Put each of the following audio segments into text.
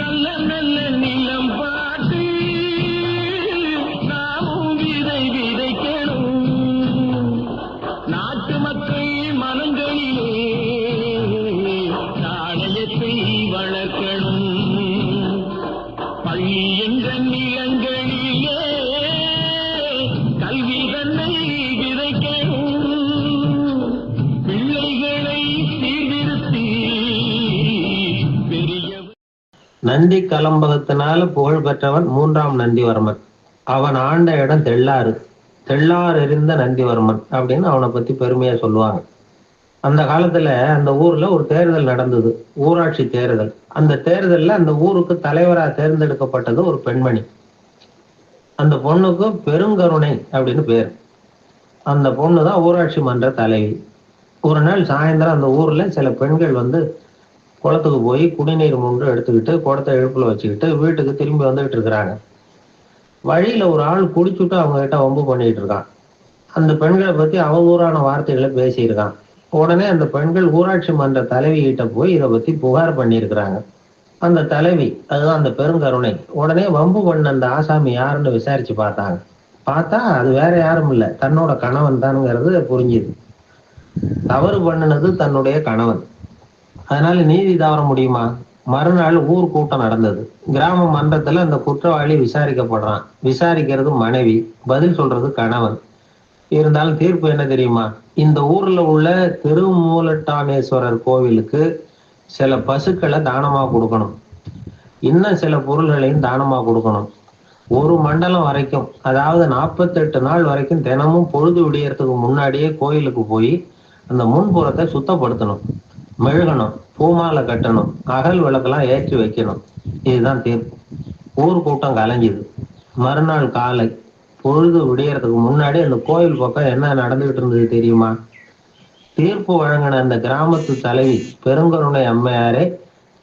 நல்ல நல்ல நிலம் பாட்டு நாமும் விதை விதைக்கணும். நாட்டு மக்கள் மனங்களிலே நாணயத்தை வளர்க்கணும். பள்ளி நந்தி கலம்பகத்தினால புகழ் பெற்றவன் மூன்றாம் நந்திவர்மன். அவன் ஆண்ட இடம் தெள்ளாறு. தெள்ளாறு எறிந்த நந்திவர்மன் அப்படின்னு அவனை பத்தி பெருமையா சொல்லுவாங்க. அந்த காலத்துல அந்த ஊர்ல ஒரு தேர்தல் நடந்தது. ஊராட்சி தேர்தல். அந்த தேர்தல்ல அந்த ஊருக்கு தலைவரா தேர்ந்தெடுக்கப்பட்டது ஒரு பெண்மணி. அந்த பொண்ணுக்கு பெருங்கருணை அப்படின்னு பேர். அந்த பொண்ணு தான் ஊராட்சி மன்ற தலைவி. ஒரு நாள் சாயந்தரம் அந்த ஊர்ல சில பெண்கள் வந்து குளத்துக்கு போய் குடிநீர் மூன்று எடுத்துக்கிட்டு குடத்தை இழுப்புல வச்சுக்கிட்டு வீட்டுக்கு திரும்பி வந்துகிட்டு இருக்கிறாங்க. வழியில ஒரு ஆள் குடிச்சுட்டு அவங்க கிட்ட வம்பு பண்ணிட்டு இருக்கான். அந்த பெண்களை பத்தி அவதூறான வார்த்தைகளை பேசியிருக்கான். உடனே அந்த பெண்கள் ஊராட்சி மன்ற தலைவி கிட்ட போய் இதை பத்தி புகார் பண்ணியிருக்கிறாங்க. அந்த தலைவி அதுதான் அந்த பெருங்கருணை உடனே வம்பு பண்ண அந்த ஆசாமி யாருன்னு விசாரிச்சு பார்த்தாங்க. பார்த்தா அது வேற யாரும் இல்லை தன்னோட கணவன் தானுங்கிறது புரிஞ்சுது. தவறு பண்ணினது தன்னுடைய கணவன். அதனால நீதி தவற முடியுமா? மறுநாள் ஊர் கூட்டம் நடந்தது. கிராம மன்றத்துல அந்த குற்றவாளி விசாரிக்கப்படுறான். விசாரிக்கிறது மனைவி. பதில் சொல்றது கணவன். இருந்தாலும் தீர்ப்பு என்ன தெரியுமா? இந்த ஊர்ல உள்ள திருமூலட்டானேஸ்வரர் கோவிலுக்கு சில பசுக்களை தானமா கொடுக்கணும். இன்னும் சில பொருள்களையும் தானமா கொடுக்கணும். ஒரு மண்டலம் வரைக்கும் அதாவது நாற்பத்தெட்டு நாள் வரைக்கும் தினமும் பொழுது விடியறதுக்கு முன்னாடியே கோயிலுக்கு போய் அந்த முன்புறத்தை சுத்தப்படுத்தணும். மெழுகணும் பூமாலை கட்டணும் அகல் விளக்கெல்லாம் ஏற்றி வைக்கணும். இதுதான் தீர்ப்பு. ஊர் கூட்டம் கலைஞ்சுது. மறுநாள் காலை பொழுது விடியறதுக்கு முன்னாடி அந்த கோயில் பக்கம் என்ன நடந்துகிட்டு இருந்தது தெரியுமா? தீர்ப்பு வழங்கின அந்த கிராமத்து தலைவி பெருங்கருணை அம்மையாரே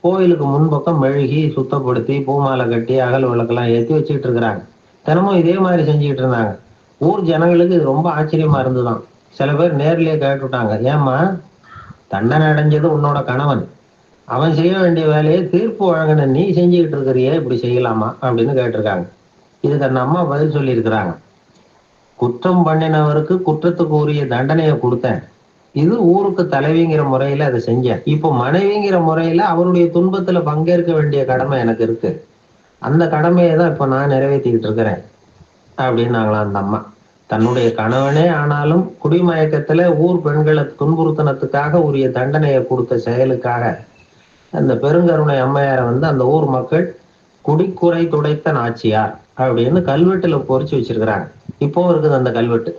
கோயிலுக்கு முன்பக்கம் மெழுகி சுத்தப்படுத்தி பூமாலை கட்டி அகல் விளக்கெல்லாம் ஏற்றி வச்சுக்கிட்டு இருக்கிறாங்க. தினமும் இதே மாதிரி செஞ்சுக்கிட்டு இருந்தாங்க. ஊர் ஜனங்களுக்கு இது ரொம்ப ஆச்சரியமா இருந்துதான் சில பேர் நேர்லயே கேட்டுட்டாங்க. ஏம்மா தண்டனை அடைஞ்சது உன்னோட கணவன். அவன் செய்ய வேண்டிய வேலையை தீர்ப்பு வழங்கின நீ செஞ்சுக்கிட்டு இருக்கிறியே இப்படி செய்யலாமா? அப்படின்னு கேட்டிருக்காங்க. இதுக்கு அந்த அம்மா பதில் சொல்லியிருக்கிறாங்க. குற்றம் பண்ணினவருக்கு குற்றத்துக்கு உரிய தண்டனையை கொடுத்தேன். இது ஊருக்கு தலைவிங்கிற முறையில அதை செஞ்சேன். இப்போ மனைவிங்கிற முறையில அவருடைய துன்பத்துல பங்கேற்க வேண்டிய கடமை எனக்கு இருக்கு. அந்த கடமையை தான் இப்போ நான் நிறைவேற்றிக்கிட்டு இருக்கிறேன். அப்படின்னாங்களாம் அந்த அம்மா. தன்னுடைய கணவனே ஆனாலும் குடிமயக்கத்துல ஊர் பெண்களை துன்புறுத்தினத்துக்காக உரிய தண்டனையை கொடுத்த செயலுக்காக அந்த பெருங்கருணை அம்மையாரை வந்து அந்த ஊர் மக்கள் குடிக்குறை துடைத்த நாச்சியார் அப்படின்னு கல்வெட்டுல பொறிச்சு வச்சிருக்கிறாங்க. இப்போ இருக்குது அந்த கல்வெட்டு.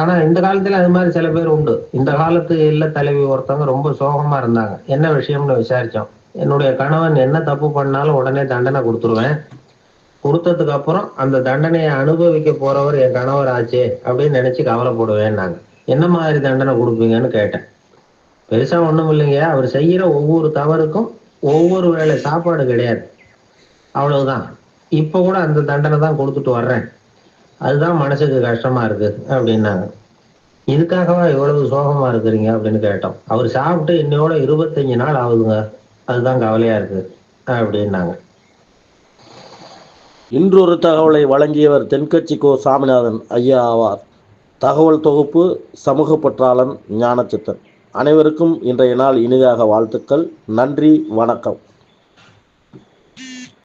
ஆனா இந்த காலத்துல அது மாதிரி சில பேர் உண்டு. இந்த காலத்து இல்ல தலைவி ஒருத்தவங்க ரொம்ப சோகமா இருந்தாங்க. என்ன விஷயம்னு விசாரிச்சோம். என்னுடைய கணவன் என்ன தப்பு பண்ணாலும் உடனே தண்டனை கொடுத்துருவேன். கொடுத்ததுக்கு அப்புறம் அந்த தண்டனையை அனுபவிக்க போறவர் என் கணவர் ஆச்சே அப்படின்னு நினைச்சு கவலைப்படுவேன் நாங்க என்ன மாதிரி தண்டனை கொடுப்பீங்கன்னு கேட்டேன். பெருசா ஒண்ணும் இல்லைங்க. அவர் செய்யற ஒவ்வொரு தவறுக்கும் ஒவ்வொரு வேளை சாப்பாடு கிடையாது. அவ்வளவுதான். இப்ப கூட அந்த தண்டனை தான் கொடுத்துட்டு வர்றேன். அதுதான் மனசுக்கு கஷ்டமா இருக்கு அப்படின்னாங்க. இதுக்காகவா இவ்வளவு சோகமா இருக்கிறீங்க அப்படின்னு கேட்டோம். அவர் சாப்பிட்டு என்னையோட இருபத்தஞ்சு நாள் ஆகுதுங்க. அதுதான் கவலையா இருக்கு அப்படின்னாங்க. இன்றொரு தகவலை வழங்கியவர் தென்கட்சி கோ சாமிநாதன் ஐயா ஆவார். தகவல் தொகுப்பு சமூக பற்றாளன் ஞானச்சித்தன். அனைவருக்கும் இன்றைய நாள் இனிதாக வாழ்த்துக்கள். நன்றி வணக்கம்.